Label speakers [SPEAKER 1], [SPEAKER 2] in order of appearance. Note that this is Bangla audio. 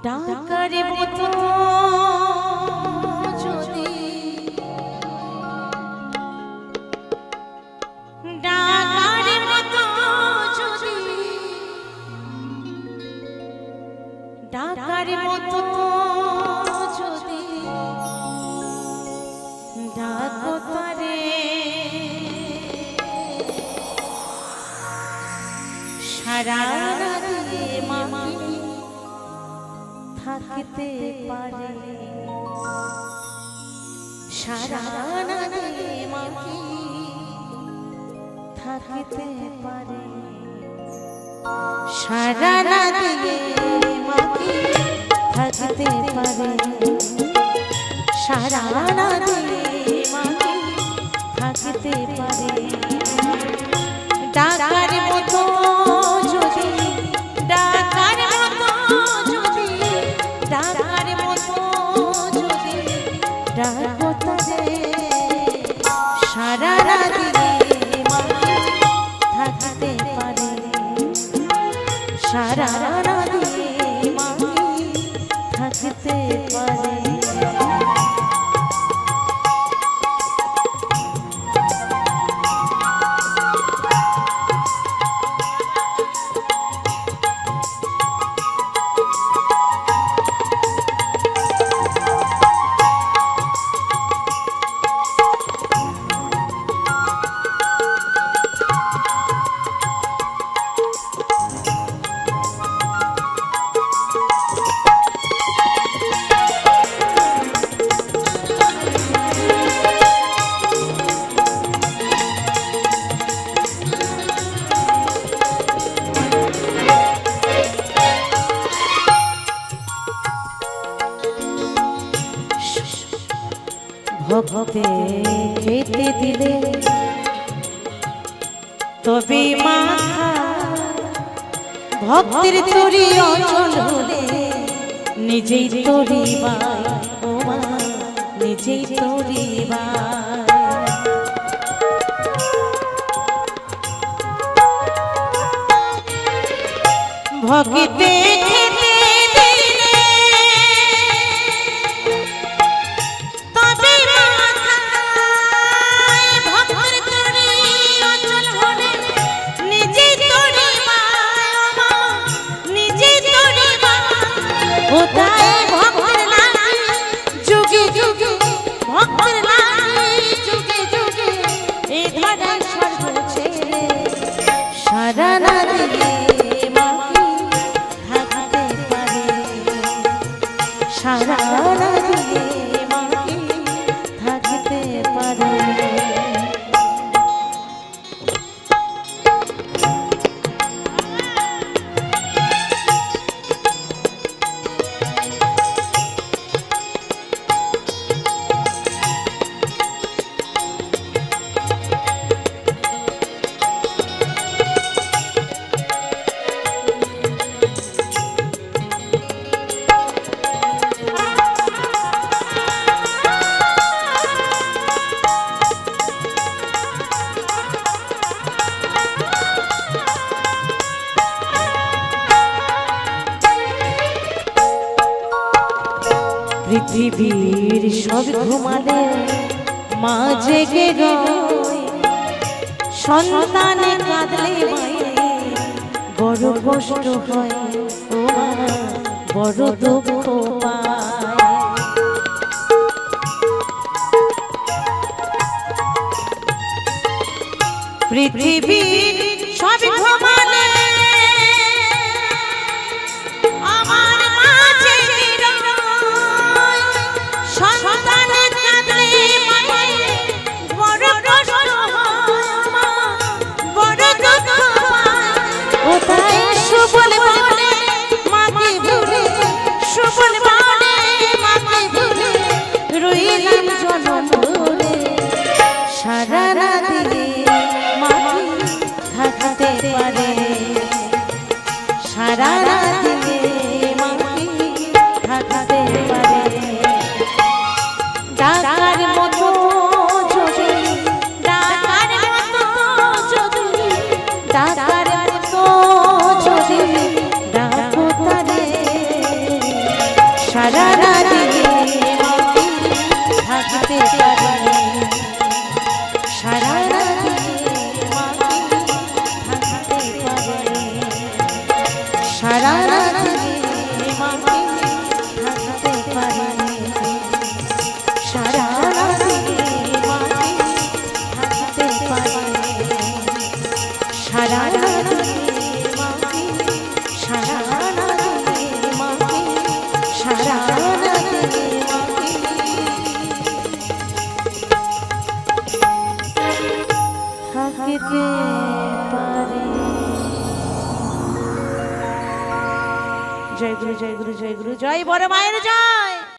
[SPEAKER 1] ডাকারে মতো যদি। ডাকারে মতো যদি। ডাকারে মতো যদি। ডাকো তারে। সারা থাকতে পারে। সারা মামি থাকতে পারে। সারা মামি থাকতে পারে। সারা মামি থাকতে পারে। থাকতে পারে। ভক্তে খেতে দিলে তবে মাথা ভক্তের তরি অচল হলে নিজেই তরিবা নিজেই তরিবা পৃথিবীর সব ঘুমালে মা জেগে সন্তানে কাঁদলে বড় কষ্ট হয় বড় দুঃখ পায়। পৃথিবীর সারা যেতে পারে। জয় গুরু জয় গুরু জয় গুরু জয় বড় মায়ের জয়।